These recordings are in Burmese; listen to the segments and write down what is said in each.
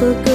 book.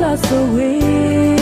တာဆိုဝေး